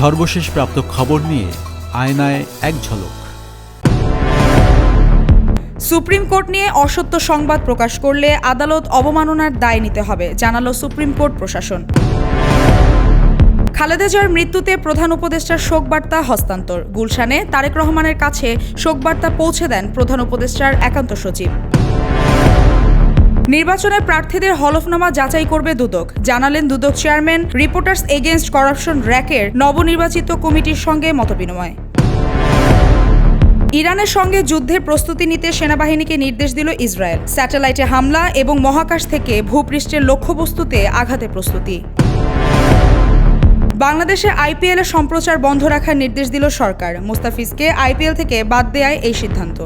সর্বশেষ প্রাপ্ত খবর নিয়ে আয়নায় এক ঝলক। সুপ্রিম কোর্ট নিয়ে অসত্য সংবাদ প্রকাশ করলে আদালত অবমাননার দায় নিতে হবে, জানালো সুপ্রিম কোর্ট প্রশাসন। খালেদা জিয়ার মৃত্যুতে প্রধান উপদেষ্টার শোকবার্তা হস্তান্তর। গুলশানে তারেক রহমানের কাছে শোকবার্তা পৌঁছে দেন প্রধান উপদেষ্টার একান্ত সচিব। নির্বাচনে প্রার্থীদের হলফনামা যাচাই করবে দুদক। জানালেন দুদক চেয়ারম্যান, রিপোর্টার্স এগেইনস্ট করাপশন র্যাকের নবনির্বাচিত কমিটির সঙ্গে মতবিনিময়। ইরানের সঙ্গে যুদ্ধের প্রস্তুতি নিতে সেনাবাহিনীকে নির্দেশ দিল ইসরায়েল। স্যাটেলাইটে হামলা এবং মহাকাশ থেকে ভূপৃষ্ঠের লক্ষ্যবস্তুতে আঘাতে প্রস্তুতি। বাংলাদেশে আইপিএল এর সম্প্রচার বন্ধ রাখার নির্দেশ দিল সরকার। মুস্তাফিজকে আইপিএল থেকে বাদ দেয় এই সিদ্ধান্ত।